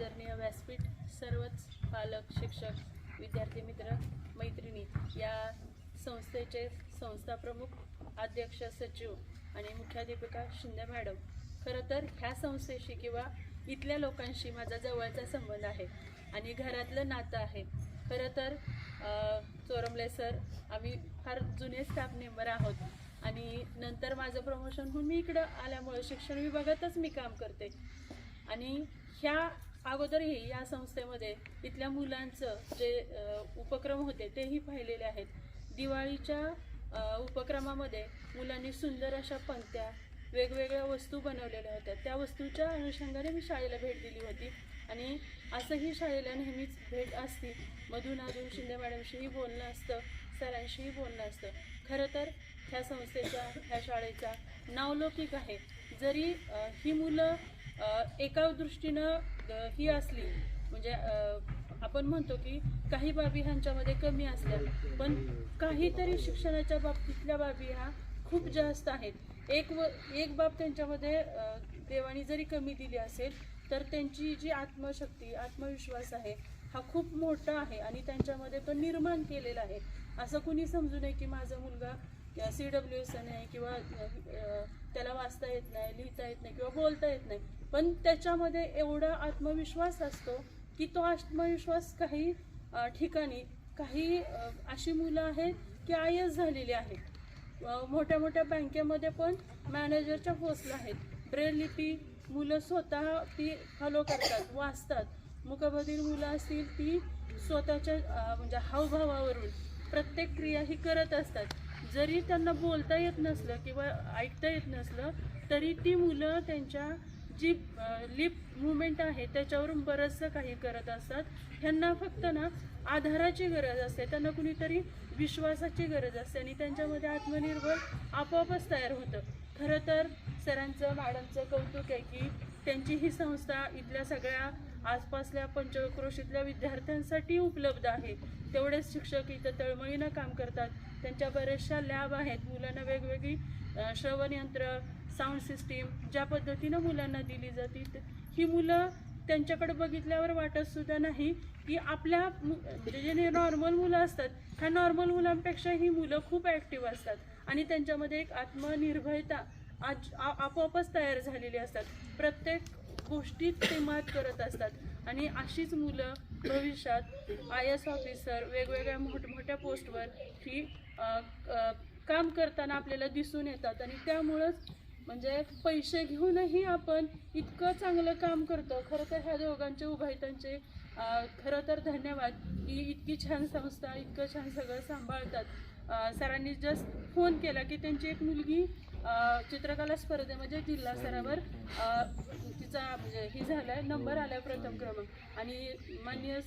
आदरणीय व्यासपीठ सर्वच पालक शिक्षक विद्यार्थी मित्र मैत्रिणी या संस्थेचे संस्था प्रमुख अध्यक्ष सचिव आणि मुख्याध्यापिका शिंदे मॅडम. खरं तर ह्या संस्थेशी किंवा इथल्या लोकांशी माझा जवळचा संबंध आहे आणि घरातलं नातं आहे. खरं तर चोरमले सर आम्ही फार जुने स्टाफ मेंबर आहोत आणि नंतर माझं प्रमोशन होऊन मी इकडं आल्यामुळे शिक्षण विभागातच मी काम करते. आणि ह्या अगोदरही या संस्थेमध्ये इथल्या मुलांचं जे उपक्रम होते तेही पाहिलेले आहेत. दिवाळीच्या उपक्रमामध्ये मुलांनी सुंदर अशा पंत्या वेगवेगळ्या वस्तू बनवलेल्या होत्या. त्या वस्तूच्या अनुषंगाने मी शाळेला भेट दिली होती. आणि असंही शाळेला नेहमीच भेट असती. मधून अजून शिंदे मॅडमशीही बोलणं असतं सरांशीही बोलणं असतं. खरं तर ह्या संस्थेच्या ह्या शाळेचा नावलौकिक आहे. जरी ही मुलं एका दृष्टीनं ही असली म्हणजे आपण म्हणतो की काही बाबी ह्यांच्यामध्ये कमी असल्या पण काहीतरी शिक्षणाच्या बाबतीतल्या बाबी ह्या खूप जास्त आहेत. एक व एक बाब त्यांच्यामध्ये देवाने देवानी जरी कमी दिली असेल तर त्यांची जी आत्मशक्ती आत्मविश्वास आहे हा खूप मोठा आहे आणि त्यांच्यामध्ये तो निर्माण केलेला आहे. असं कुणी समजू नये की माझा मुलगा सी डब्ल्यू एस आहे किंवा त्याला वाचता येत नाही लिहिता येत नाही किंवा बोलता येत नाही. पण त्याच्यामध्ये एवढा आत्मविश्वास असतो की तो आत्मविश्वास काही ठिकाणी काही अशी मुलं आहेत की आय एस झालेली आहेत. मोठ्या मोठ्या बँकेमध्ये पण मॅनेजरच्या पोस्टला आहेत. ब्रेल लिपी मुलं स्वतः ती फॉलो करतात वाचतात. मुकबधीर मुलं असतील ती स्वतःच्या म्हणजे हावभावावरून प्रत्येक क्रिया ही करत असतात. जरी त्यांना बोलता येत नसलं किंवा ऐकता येत नसलं तरी ती मुलं त्यांच्या जी लिप मुवमेंट आहे त्याच्यावरून बरंचसं काही करत असतात. ह्यांना फक्त ना आधाराची गरज असते. त्यांना कुणीतरी विश्वासाची गरज असते आणि त्यांच्यामध्ये आत्मनिर्भर आपोआपच तयार होतं. खरं तर सरांचं मॅडमचं कौतुक आहे की त्यांची ही संस्था इथल्या सगळ्या आसपासल्या पंचक्रोशीतल्या विद्यार्थ्यांसाठी उपलब्ध आहे. तेवढेच शिक्षक इथं तळमळीनं काम करतात. त्यांच्या बऱ्याचशा लॅब आहेत. मुलांना वेगवेगळी श्रवणयंत्र साऊंड सिस्टीम ज्या पद्धतीनं मुलांना दिली जाते. ही मुलं त्यांच्याकडे बघितल्यावर वाटतसुद्धा नाही की आपल्या म्हणजे जे नॉर्मल मुलं असतात ह्या नॉर्मल मुलांपेक्षा ही मुलं खूप ॲक्टिव्ह असतात. आणि त्यांच्यामध्ये एक आत्मनिर्भयता आज आ- आपोआपच तयार झालेली असतात. प्रत्येक गोष्टीत ते मात करत असतात. आणि अशीच मुलं भविष्यात आय एस ऑफिसर वेगवेगळ्या मोठमोठ्या पोस्टवर ही काम करताना आपल्याला दिसून येतात. आणि त्यामुळंच म्हणजे पैसे घेऊनही आपण इतकं चांगलं काम करतो. खरं तर ह्या दोघांचे उभायतांचे खरं तर धन्यवाद. की इतकी छान संस्था इतकं छान सगळं सांभाळतात. सरांनी जस्ट फोन केला की त्यांची एक मुलगी चित्रकला स्पर्धेमध्ये म्हणजे जिल्हा स्तरावर तिचा म्हणजे ही आहे नंबर आलाय प्रथम क्रमांक. आणि माननीय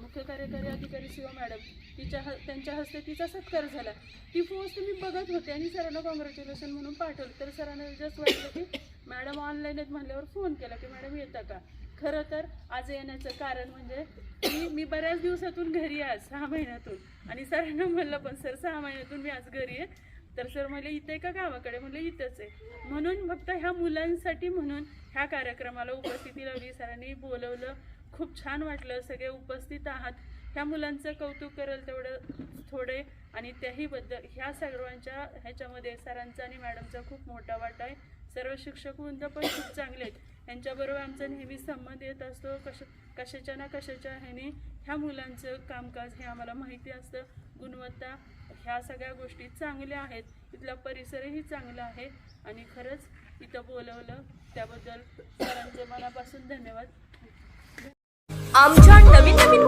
मुख्य कार्यकारी अधिकारी शिव मॅडम तिच्या ह त्यांच्या हस्ते तिचा सत्कार झाला. ती पोस्ट मी बघत होते आणि सरांना कॉंग्रॅच्युलेशन म्हणून पाठवलं. तर सरांना जस्ट वाटलं की मॅडम ऑनलाईन आहेत म्हणल्यावर फोन केला की मॅडम येता का? खरं तर आज येण्याचं कारण म्हणजे की मी बऱ्याच दिवसातून घरी आहे सहा महिन्यातून. आणि सरांना म्हणलं पण सर सहा महिन्यातून मी आज घरी आहे. तर सर म्हणले इथे का गावाकडे? म्हणलं इथंच आहे. म्हणून फक्त ह्या मुलांसाठी म्हणून ह्या कार्यक्रमाला उपस्थिती लावली सरांनी बोलवलं. खूप छान वाटलं. सगळे उपस्थित आहात. ह्या मुलांचं कौतुक करेल तेवढं थोडे. आणि त्याही बद्दल ह्या सर्वांच्या ह्याच्यामध्ये सरांचा आणि मॅडमचा खूप मोठा वाटा आहे. सर्व शिक्षक वृंद पण खूप चांगले आहेत. यांच्याबरोबर आमचा नेहमी संबंध येत असतो. कश कशाच्या ना कशाच्या ह्याने ह्या मुलांचं कामकाज हे आम्हाला माहिती असतं. गुणवत्ता ह्या सगळ्या गोष्टी चांगल्या आहेत. इथला परिसरही चांगला आहे. आणि खरंच इथं बोलवलं त्याबद्दल सरांचे मनापासून धन्यवाद. आमच्या नवीन नवीन